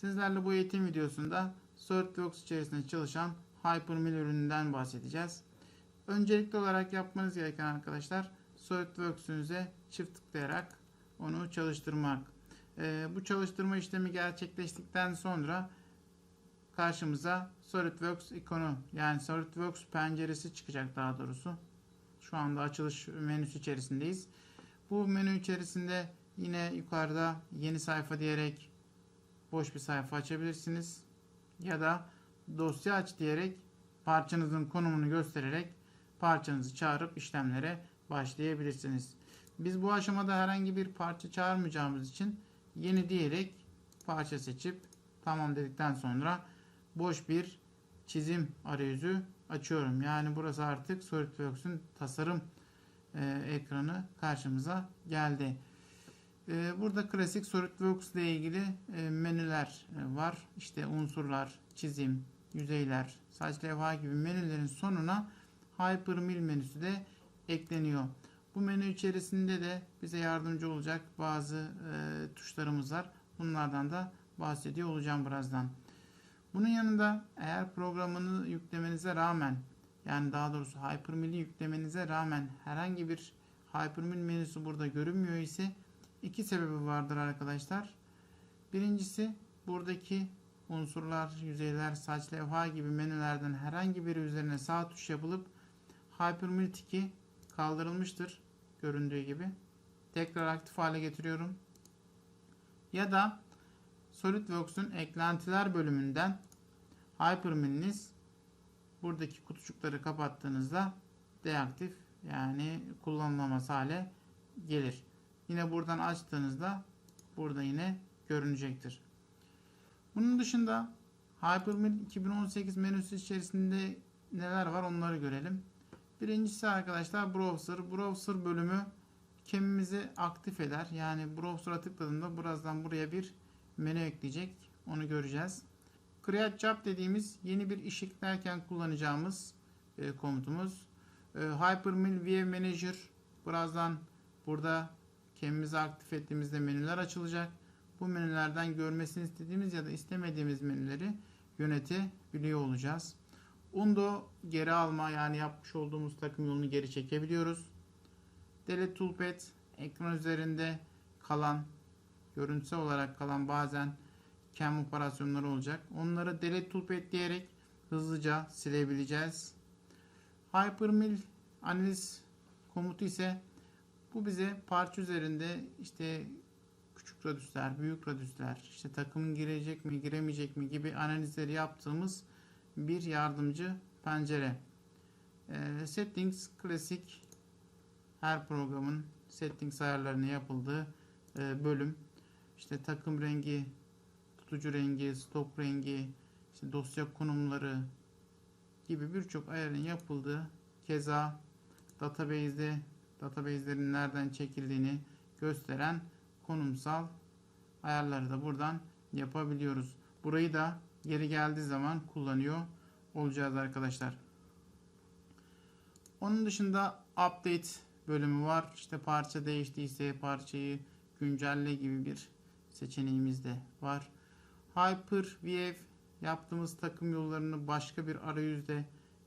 Sizlerle bu eğitim videosunda SolidWorks içerisinde çalışan Hypermill ürününden bahsedeceğiz. Öncelikli olarak yapmanız gereken arkadaşlar SolidWorks'ünüze çift tıklayarak onu çalıştırmak. Ee, bu çalıştırma işlemi gerçekleştikten sonra karşımıza SolidWorks ikonu yani SolidWorks penceresi çıkacak daha doğrusu. Şu anda açılış menüsü içerisindeyiz. Bu menü içerisinde yine yukarıda yeni sayfa diyerek boş bir sayfa açabilirsiniz. Ya da dosya aç diyerek parçanızın konumunu göstererek parçanızı çağırıp işlemlere başlayabilirsiniz. Biz bu aşamada herhangi bir parça çağırmayacağımız için yeni diyerek parça seçip tamam dedikten sonra boş bir çizim arayüzü açıyorum. Yani burası artık SolidWorks'ün tasarım e, ekranı karşımıza geldi. E, burada klasik SolidWorks ile ilgili e, menüler e, var. İşte unsurlar, çizim, yüzeyler, saç levha gibi menülerin sonuna Hypermill menüsü de ekleniyor. Bu menü içerisinde de bize yardımcı olacak bazı e, tuşlarımız var. Bunlardan da bahsediyor olacağım birazdan. Bunun yanında eğer programını yüklemenize rağmen yani daha doğrusu Hypermill'i yüklemenize rağmen herhangi bir Hypermill menüsü burada görünmüyor ise iki sebebi vardır arkadaşlar. Birincisi buradaki unsurlar, yüzeyler, saç levha gibi menülerden herhangi biri üzerine sağ tuş yapılıp Hypermill tiki kaldırılmıştır. Göründüğü gibi. Tekrar aktif hale getiriyorum. Ya da SolidWorks'un eklentiler bölümünden Hypermill'iniz buradaki kutucukları kapattığınızda deaktif yani kullanılamaz hale gelir. Yine buradan açtığınızda burada yine görünecektir. Bunun dışında Hypermill 2018 menüsü içerisinde neler var onları görelim. Birincisi arkadaşlar browser. Browser bölümü kemimizi aktif eder. Yani browser'a tıkladığımda birazdan buraya bir menü ekleyecek. Onu göreceğiz. Create Job dediğimiz yeni bir iş eklerken kullanacağımız e, komutumuz. E, Hypermill View Manager. Birazdan burada kemimizi aktif ettiğimizde menüler açılacak. Bu menülerden görmesini istediğimiz ya da istemediğimiz menüleri yönetebiliyor olacağız. Undo geri alma yani yapmış olduğumuz takım yolunu geri çekebiliyoruz. Delete Toolpad ekran üzerinde kalan görüntüsel olarak kalan bazen cam operasyonları olacak. Onları delete toolpad diyerek hızlıca silebileceğiz. Hypermill analiz komutu ise bu bize parça üzerinde işte küçük radüsler, büyük radüsler, işte takımın girecek mi, giremeyecek mi gibi analizleri yaptığımız bir yardımcı pencere. Ee, settings klasik her programın settings ayarlarını yapıldığı e, bölüm. İşte takım rengi, tutucu rengi, stok rengi, işte dosya konumları gibi birçok ayarın yapıldığı keza database'de database'lerin nereden çekildiğini gösteren konumsal ayarları da buradan yapabiliyoruz. Burayı da yeri geldiği zaman kullanıyor olacağız arkadaşlar. Onun dışında update bölümü var. İşte parça değiştiyse parçayı güncelle gibi bir seçeneğimiz de var. Hyper-V yaptığımız takım yollarını başka bir arayüzde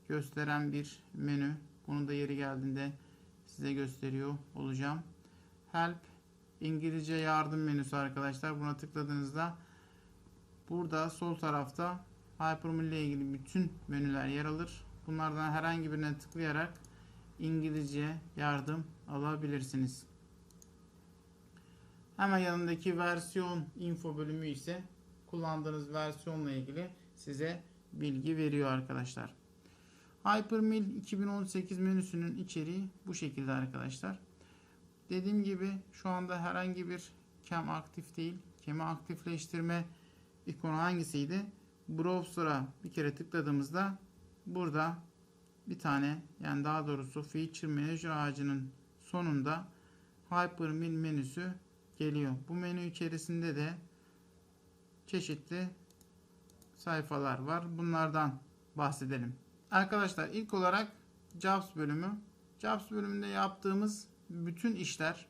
gösteren bir menü. Bunu da yeri geldiğinde size gösteriyor olacağım. Help İngilizce yardım menüsü arkadaşlar. Buna tıkladığınızda burada sol tarafta Hypermill ile ilgili bütün menüler yer alır. Bunlardan herhangi birine tıklayarak İngilizce yardım alabilirsiniz. Hemen yanındaki versiyon info bölümü ise kullandığınız versiyonla ilgili size bilgi veriyor arkadaşlar. Hypermill 2018 menüsünün içeriği bu şekilde arkadaşlar. Dediğim gibi şu anda herhangi bir cam aktif değil. Cam'i aktifleştirme ikonu hangisiydi? Browser'a bir kere tıkladığımızda burada bir tane yani daha doğrusu Feature Manager ağacının sonunda Hypermill menüsü geliyor. Bu menü içerisinde de çeşitli sayfalar var. Bunlardan bahsedelim. Arkadaşlar ilk olarak Jobs bölümü. Jobs bölümünde yaptığımız bütün işler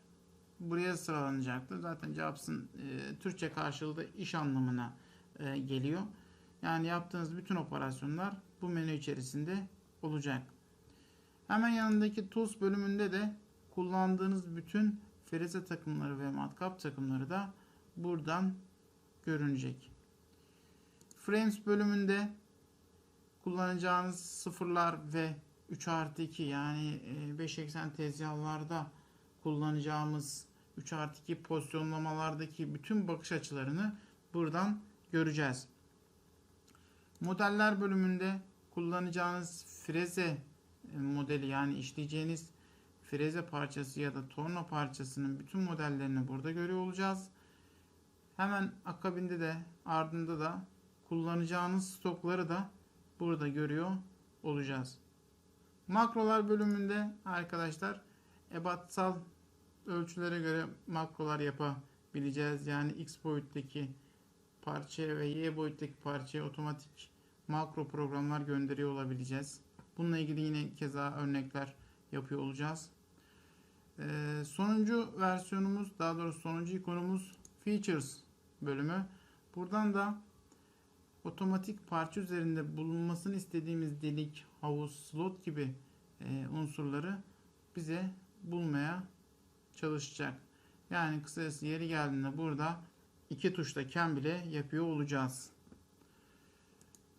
buraya sıralanacaktır. Zaten Jobs'ın e, Türkçe karşılığı da iş anlamına e, geliyor. Yani yaptığınız bütün operasyonlar bu menü içerisinde olacak. Hemen yanındaki Tools bölümünde de kullandığınız bütün freze takımları ve matkap takımları da buradan görünecek. Frames bölümünde kullanacağınız sıfırlar ve 3 artı 2 yani 5 eksen tezgahlarda kullanacağımız 3 artı 2 pozisyonlamalardaki bütün bakış açılarını buradan göreceğiz. Modeller bölümünde kullanacağınız freze e, modeli yani işleyeceğiniz freze parçası ya da torna parçasının bütün modellerini burada görüyor olacağız. Hemen akabinde de ardında da kullanacağınız stokları da burada görüyor olacağız. Makrolar bölümünde arkadaşlar ebatsal ölçülere göre makrolar yapabileceğiz. Yani x boyuttaki parçaya ve y boyuttaki parçaya otomatik makro programlar gönderiyor olabileceğiz. Bununla ilgili yine keza örnekler yapıyor olacağız. Ee, sonuncu versiyonumuz daha doğrusu sonuncu ikonumuz Features bölümü. Buradan da otomatik parça üzerinde bulunmasını istediğimiz delik, havuz, slot gibi e, unsurları bize bulmaya çalışacak. Yani kısacası yeri geldiğinde burada iki tuşla ken bile yapıyor olacağız.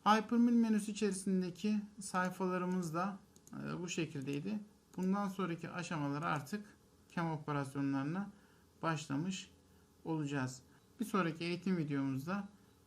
Hypermill menüsü içerisindeki sayfalarımız da e, bu şekildeydi. Bundan sonraki aşamaları artık kem operasyonlarına başlamış olacağız. Bir sonraki eğitim videomuzda